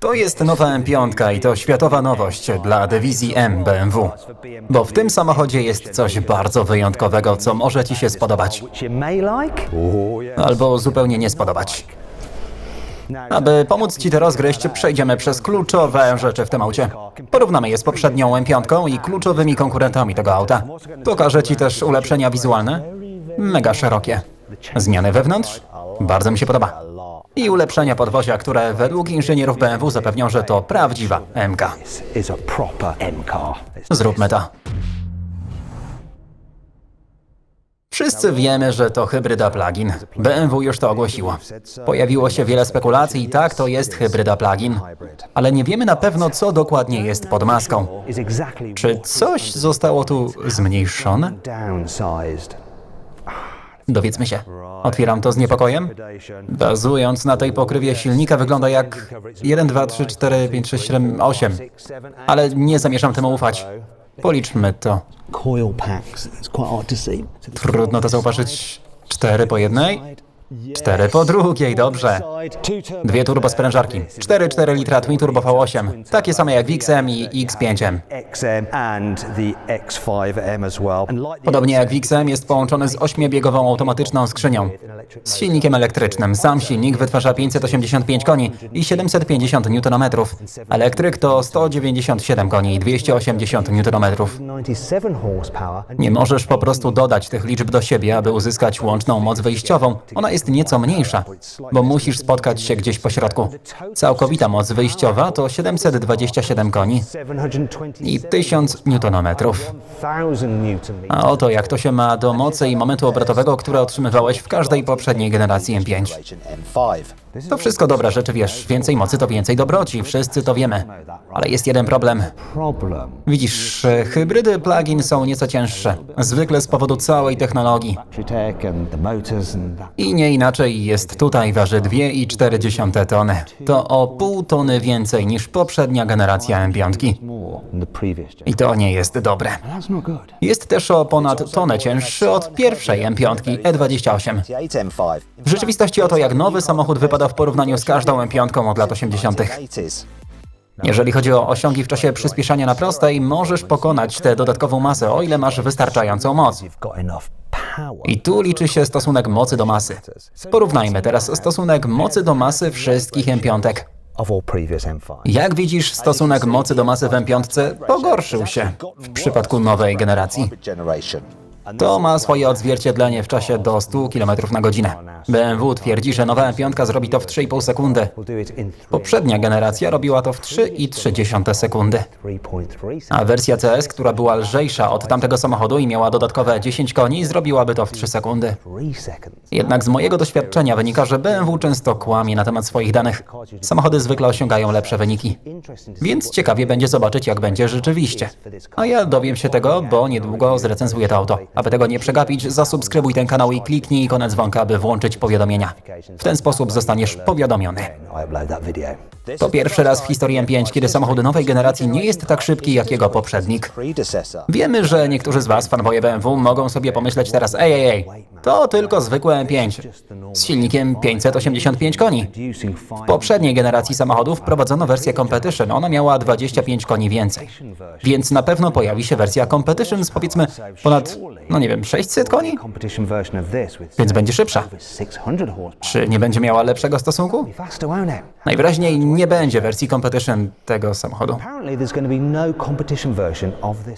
To jest nowa M5 i to światowa nowość dla dywizji M BMW. Bo w tym samochodzie jest coś bardzo wyjątkowego, co może Ci się spodobać. Albo zupełnie nie spodobać. Aby pomóc Ci to rozgryźć, przejdziemy przez kluczowe rzeczy w tym aucie. Porównamy je z poprzednią M5 i kluczowymi konkurentami tego auta. Pokażę Ci też ulepszenia wizualne. Mega szerokie. Zmiany wewnątrz? Bardzo mi się podoba. I ulepszenia podwozia, które według inżynierów BMW zapewnią, że to prawdziwa MK. Zróbmy to. Wszyscy wiemy, że to hybryda plug-in. BMW już to ogłosiło. Pojawiło się wiele spekulacji i tak, to jest hybryda plug-in. Ale nie wiemy na pewno, co dokładnie jest pod maską. Czy coś zostało tu zmniejszone? Dowiedzmy się. Otwieram to z niepokojem. Bazując na tej pokrywie silnika wygląda jak 1, 2, 3, 4, 5, 6, 7, 8. Ale nie zamierzam temu ufać. Policzmy to. Trudno to zauważyć. Cztery po jednej? Cztery po drugiej, dobrze. Dwie turbosprężarki. 4,4 litra Twin Turbo V8. Takie same jak w XM i X5M. XM and the X5M as well. And like the Podobnie jak w XM jest połączony z ośmiobiegową automatyczną skrzynią. Z silnikiem elektrycznym. Sam silnik wytwarza 585 koni i 750 Nm. Elektryk to 197 koni i 280 Nm. 97 horsepower. And Nie możesz po prostu dodać tych liczb do siebie, aby uzyskać łączną moc wyjściową. Ona jest nieco mniejsza, bo musisz spotkać się gdzieś po środku. Całkowita moc wyjściowa to 727 koni 720 i 1000 Nm. 1000 newton meters. A oto jak to się ma do mocy i momentu obrotowego, które otrzymywałeś w każdej poprzedniej generacji M5. M5. To wszystko dobre rzeczy, wiesz, więcej mocy to więcej dobroci, wszyscy to wiemy. Ale jest jeden problem. Widzisz, hybrydy plug-in są nieco cięższe, zwykle z powodu całej technologii. I nie inaczej jest tutaj, waży 2,4 tony. To o pół tony więcej niż poprzednia generacja M5. More than the previous gen. I to nie jest dobre. Jest też o ponad tonę cięższy od pierwszej M5 E28. M5. W rzeczywistości oto jak nowy samochód wypada w porównaniu z każdą M5 od lat 80. 80s. Jeżeli chodzi o osiągi w czasie przyspieszania na prostej, możesz pokonać tę dodatkową masę, o ile masz wystarczającą moc. I tu liczy się stosunek mocy do masy. Porównajmy teraz stosunek mocy do masy wszystkich M5. Of all previous M5. Jak widzisz, stosunek mocy do masy w M5 pogorszył się w przypadku nowej generacji. To ma swoje odzwierciedlenie w czasie do 100 km na godzinę. BMW twierdzi, że nowa M5 zrobi to w 3,5 sekundy. Poprzednia generacja robiła to w 3,3 sekundy. 3.3 A wersja CS, która była lżejsza od tamtego samochodu i miała dodatkowe 10 koni, zrobiłaby to w 3 sekundy. 3 seconds. Jednak z mojego doświadczenia wynika, że BMW często kłamie na temat swoich danych. Samochody zwykle osiągają lepsze wyniki. Więc ciekawie będzie zobaczyć, jak będzie rzeczywiście. A ja dowiem się tego, bo niedługo zrecenzuję to auto. Aby tego nie przegapić, zasubskrybuj ten kanał i kliknij ikonę dzwonka, aby włączyć powiadomienia. W ten sposób zostaniesz powiadomiony. To pierwszy raz w historii M5, kiedy samochód nowej generacji nie jest tak szybki jak jego poprzednik. Wiemy, że niektórzy z Was, fanboje BMW, mogą sobie pomyśleć teraz ej, ej, ej, to tylko zwykłe M5 z silnikiem 585 koni. W poprzedniej generacji samochodów wprowadzono wersję Competition, ona miała 25 koni więcej. Więc na pewno pojawi się wersja Competition z powiedzmy ponad, no nie wiem, 600 koni? Więc będzie szybsza. over 600 horsepower. Czy nie będzie miała lepszego stosunku? Najwyraźniej nie będzie wersji Competition tego samochodu.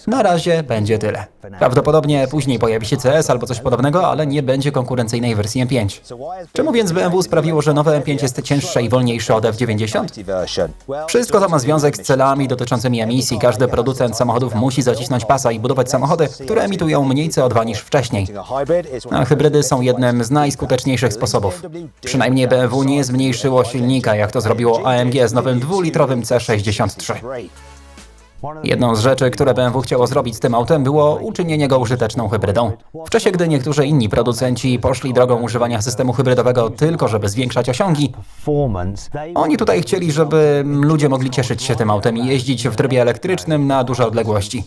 No. Na razie będzie tyle. Prawdopodobnie później pojawi się CS albo coś podobnego, ale nie będzie konkurencyjnej wersji M5. Czemu więc BMW sprawiło, że nowe M5 jest cięższe i wolniejsze od F90? version. Well, Wszystko to ma związek z celami dotyczącymi emisji. Każdy producent samochodów musi zacisnąć pasa i budować samochody, które emitują mniej CO2 niż wcześniej. A hybrydy są jednym z najskuteczniejszych sposobów. Przynajmniej BMW nie zmniejszyło silnika, jak to zrobiło AMG z nowym dwulitrowym C63. Jedną z rzeczy, które BMW chciało zrobić z tym autem, było uczynienie go użyteczną hybrydą. W czasie, gdy niektórzy inni producenci poszli drogą używania systemu hybrydowego tylko, żeby zwiększać osiągi, oni tutaj chcieli, żeby ludzie mogli cieszyć się tym autem i jeździć w trybie elektrycznym na duże odległości.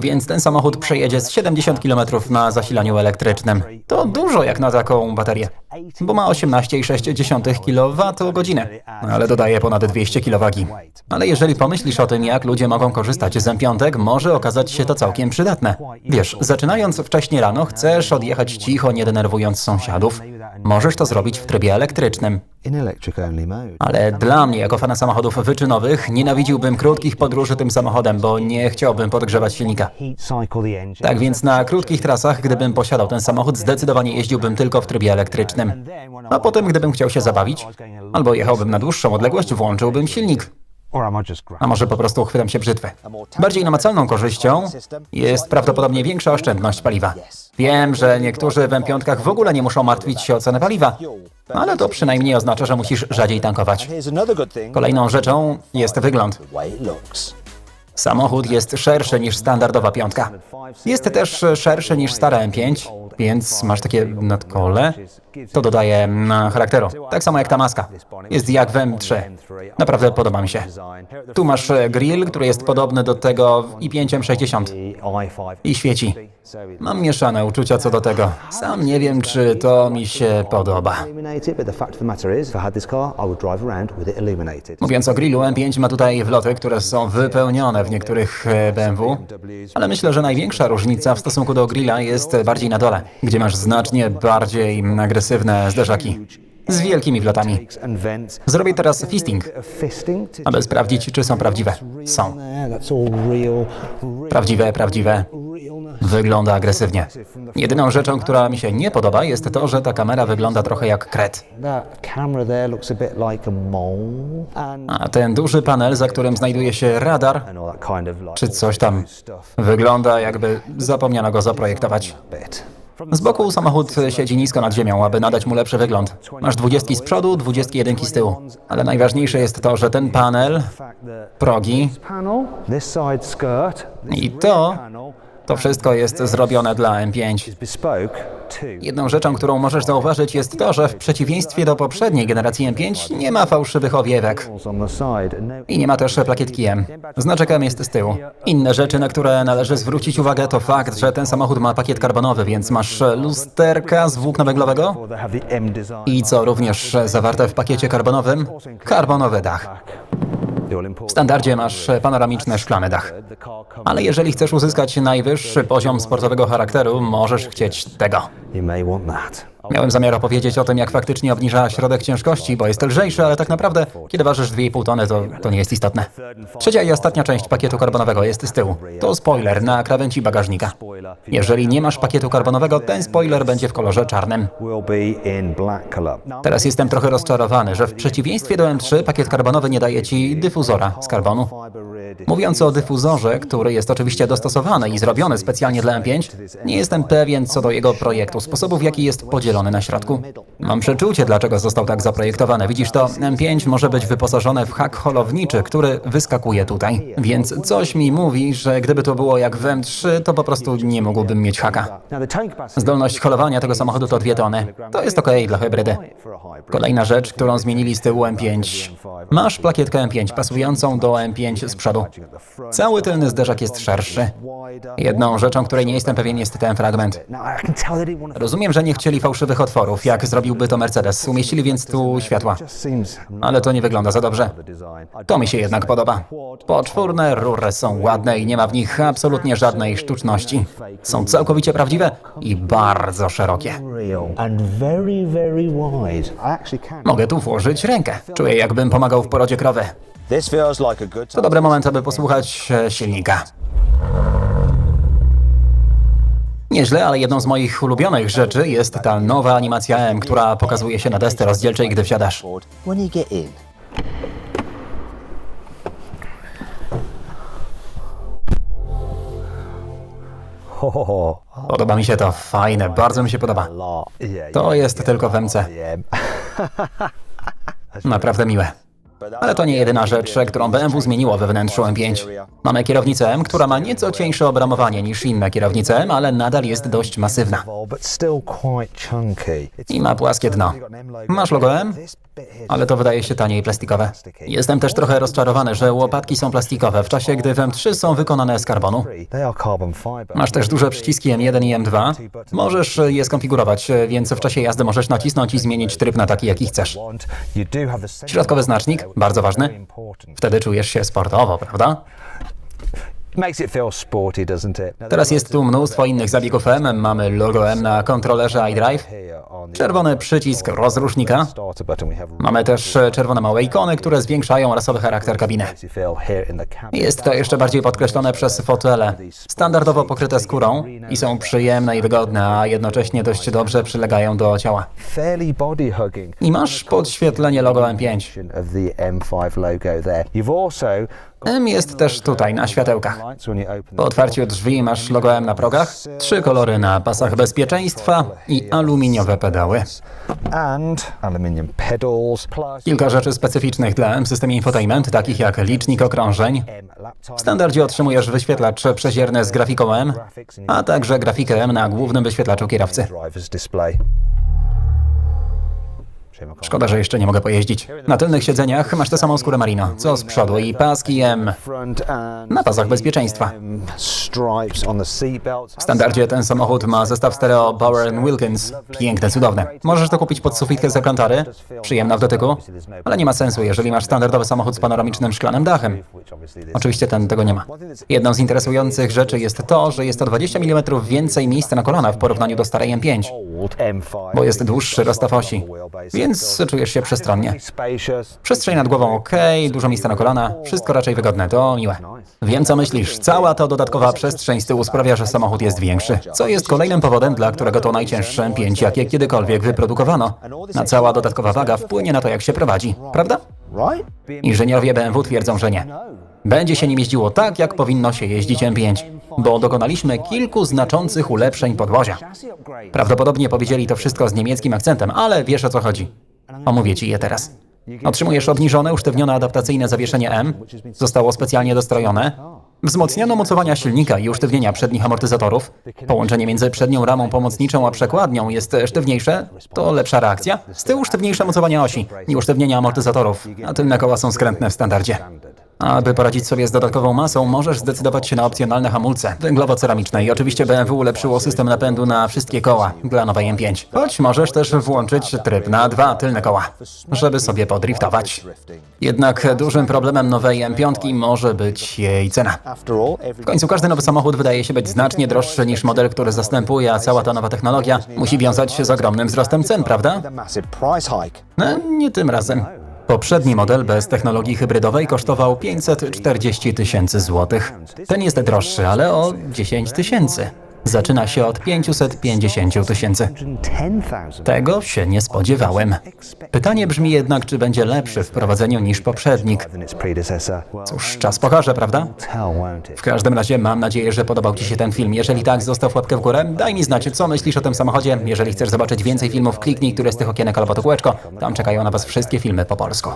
Więc ten samochód przejedzie z 70 km na zasilaniu elektrycznym. To dużo jak na taką baterię. Bo ma 18,6 kWh, ale dodaje ponad 200 kg. Ale jeżeli pomyślisz o tym, jak ludzie mogą korzystać z M5, może okazać się to całkiem przydatne. Wiesz, zaczynając wcześnie rano, chcesz odjechać cicho, nie denerwując sąsiadów. Możesz to zrobić w trybie elektrycznym. Ale dla mnie, jako fana samochodów wyczynowych, nienawidziłbym krótkich podróży tym samochodem, bo nie chciałbym podgrzewać silnika. Tak więc na krótkich trasach, gdybym posiadał ten samochód, zdecydowanie jeździłbym tylko w trybie elektrycznym. A potem, gdybym chciał się zabawić, albo jechałbym na dłuższą odległość, włączyłbym silnik. A może po prostu chwytam się brzytwy. Bardziej namacalną korzyścią jest prawdopodobnie większa oszczędność paliwa. Wiem, że niektórzy w M5 w ogóle nie muszą martwić się o cenę paliwa, ale to przynajmniej oznacza, że musisz rzadziej tankować. Kolejną rzeczą jest wygląd. Samochód jest szerszy niż standardowa piątka. Jest też szerszy niż stara M5, więc masz takie nadkole. To dodaje charakteru. Tak samo jak ta maska. Jest jak w M3. Naprawdę podoba mi się. Tu masz grill, który jest podobny do tego w i5 60 the i5? i świeci. Mam mieszane uczucia co do tego. Sam nie wiem, czy to mi się podoba. Mówiąc o grillu, M5 ma tutaj wloty, które są wypełnione w niektórych e, BMW, ale myślę, że największa różnica w stosunku do grilla jest bardziej na dole, gdzie masz znacznie bardziej agresywne zderzaki z wielkimi wlotami. Zrobię teraz fisting, aby sprawdzić, czy są prawdziwe. Są. Prawdziwe, prawdziwe. Wygląda agresywnie. Jedyną rzeczą, która mi się nie podoba, jest to, że ta kamera wygląda trochę jak kret. A ten duży panel, za którym znajduje się radar, czy coś tam, wygląda jakby zapomniano go zaprojektować. Z boku samochód siedzi nisko nad ziemią, aby nadać mu lepszy wygląd. Masz dwudziestki z przodu, dwudziestki jedynki z tyłu. Ale najważniejsze jest to, że ten panel, progi, I to, to wszystko jest zrobione dla M5. bespoke to Jedną rzeczą, którą możesz zauważyć jest to, że w przeciwieństwie do poprzedniej generacji M5 nie ma fałszywych owiewek. No I nie ma też plakietki M. Znaczek M jest z tyłu. Inne rzeczy, na które należy zwrócić uwagę, to fakt, że ten samochód ma pakiet karbonowy, więc masz lusterka z włókna węglowego i co również zawarte w pakiecie karbonowym, karbonowy dach. W standardzie masz panoramiczny szklany dach. Ale jeżeli chcesz uzyskać najwyższy poziom sportowego charakteru, możesz chcieć tego. Miałem zamiar opowiedzieć o tym, jak faktycznie obniża środek ciężkości, bo jest lżejszy, ale tak naprawdę, kiedy ważysz 2,5 tony, to, to nie jest istotne. Trzecia i ostatnia część pakietu karbonowego jest z tyłu. To spoiler na krawędzi bagażnika. Jeżeli nie masz pakietu karbonowego, ten spoiler będzie w kolorze czarnym. Teraz jestem trochę rozczarowany, że w przeciwieństwie do M3 pakiet karbonowy nie daje ci dyfuzora z karbonu. Mówiąc o dyfuzorze, który jest oczywiście dostosowany i zrobiony specjalnie dla M5, nie jestem pewien co do jego projektu, sposobu w jaki jest podzielony na środku. Mam przeczucie, dlaczego został tak zaprojektowany. Widzisz to, M5 może być wyposażone w hak holowniczy, który wyskakuje tutaj. Więc coś mi mówi, że gdyby to było jak w M3, to po prostu nie mógłbym mieć haka. Zdolność holowania tego samochodu to 2 tony. To jest okej dla hybrydy. Kolejna rzecz, którą zmienili z tyłu M5. Masz plakietkę M5 pasującą do M5 z przodu. Cały tylny zderzak jest szerszy. Jedną rzeczą, której nie jestem pewien, jest ten fragment. Rozumiem, że nie chcieli fałszywych otworów, jak zrobiłby to Mercedes. Umieścili więc tu światła. Ale to nie wygląda za dobrze. To mi się jednak podoba. Poczwórne rury są ładne i nie ma w nich absolutnie żadnej sztuczności. Są całkowicie prawdziwe i bardzo szerokie. Mogę tu włożyć rękę. Czuję, jakbym pomagał w porodzie krowy. To dobry moment, aby posłuchać e, silnika. Nieźle, ale jedną z moich ulubionych rzeczy jest ta nowa animacja M, która pokazuje się na desce rozdzielczej, gdy wsiadasz. Podoba mi się to, fajne, bardzo mi się podoba. To jest tylko w MC. yeah. Naprawdę miłe. Ale to nie jedyna rzecz, którą BMW zmieniło we wnętrzu M5. Mamy kierownicę M, która ma nieco cieńsze obramowanie niż inne kierownice M, ale nadal jest dość masywna. I ma płaskie dno. Masz logo M? Ale to wydaje się tanie i plastikowe. Jestem też trochę rozczarowany, że łopatki są plastikowe, w czasie gdy w M3 są wykonane z karbonu. Masz też duże przyciski M1 i M2. Możesz je skonfigurować, więc w czasie jazdy możesz nacisnąć i zmienić tryb na taki, jaki chcesz. Środkowy znacznik, bardzo ważny. Wtedy czujesz się sportowo, prawda? Teraz jest tu mnóstwo innych zabiegów M. Mamy logo M na kontrolerze iDrive, czerwony przycisk rozrusznika. Mamy też czerwone małe ikony, które zwiększają rasowy charakter kabiny. Jest to jeszcze bardziej podkreślone przez fotele, standardowo pokryte skórą i są przyjemne i wygodne, a jednocześnie dość dobrze przylegają do ciała. I masz podświetlenie logo M5. Of the M5 logo there. You've also got M jest też tutaj na światełkach. Po otwarciu drzwi masz logo M na progach, trzy kolory na pasach bezpieczeństwa i aluminiowe pedały. Kilka rzeczy specyficznych dla M systemie infotainment, takich jak licznik okrążeń. W standardzie otrzymujesz wyświetlacz przezierny z grafiką M, a także grafikę M na głównym wyświetlaczu kierowcy. Szkoda, że jeszcze nie mogę pojeździć. Na tylnych siedzeniach masz tę samą skórę Marino, co z przodu i paski M. Na pasach bezpieczeństwa. W standardzie ten samochód ma zestaw stereo Bauer Wilkins. Piękne, cudowne. Możesz to kupić pod sufitkę z Alcantary. Przyjemna w dotyku, ale nie ma sensu, jeżeli masz standardowy samochód z panoramicznym szklanym dachem. Oczywiście ten tego nie ma. Jedną z interesujących rzeczy jest to, że jest to 20 mm więcej miejsca na kolana w porównaniu do starej M5, old M5 bo jest dłuższy rozstaw osi, więc czujesz się przestronnie. Przestrzeń nad głową ok, dużo miejsca na kolana, wszystko raczej wygodne, to miłe. Wiem co myślisz, cała ta dodatkowa przestrzeń z tyłu sprawia, że samochód jest większy, co jest kolejnym powodem, dla którego to najcięższe M5, jakie kiedykolwiek wyprodukowano. A cała dodatkowa waga wpłynie na to, jak się prowadzi, prawda? Inżynierowie BMW twierdzą, że nie. Będzie się nim jeździło tak, jak powinno się jeździć M5, bo dokonaliśmy kilku znaczących ulepszeń podwozia. Prawdopodobnie powiedzieli to wszystko z niemieckim akcentem, ale wiesz o co chodzi. Omówię ci je teraz. Otrzymujesz obniżone, usztywnione adaptacyjne zawieszenie M. Zostało specjalnie dostrojone. Wzmocniono mocowania silnika i usztywnienia przednich amortyzatorów. Połączenie między przednią ramą pomocniczą a przekładnią jest sztywniejsze. To lepsza reakcja. Z tyłu sztywniejsze mocowania osi i usztywnienia amortyzatorów, a tylne koła są skrętne w standardzie. Aby poradzić sobie z dodatkową masą, możesz zdecydować się na opcjonalne hamulce węglowo-ceramiczne i oczywiście BMW ulepszyło system napędu na wszystkie koła dla nowej M5. Choć możesz też włączyć tryb na dwa tylne koła, żeby sobie podriftować. Jednak dużym problemem nowej M5 może być jej cena. W końcu każdy nowy samochód wydaje się być znacznie droższy niż model, który zastępuje, a cała ta nowa technologia musi wiązać się z ogromnym wzrostem cen, prawda? No, nie tym razem. Poprzedni model bez technologii hybrydowej kosztował 540 tysięcy złotych. Ten jest droższy, ale o 10 tysięcy. Zaczyna się od 550 tysięcy. 110,000. Tego się nie spodziewałem. Pytanie brzmi jednak, czy będzie lepszy w prowadzeniu niż poprzednik. Cóż, czas pokaże, prawda? W każdym razie mam nadzieję, że podobał Ci się ten film. Jeżeli tak, zostaw łapkę w górę. Daj mi znać, co myślisz o tym samochodzie. Jeżeli chcesz zobaczyć więcej filmów, kliknij które z tych okienek albo to kółeczko. Tam czekają na Was wszystkie filmy po polsku.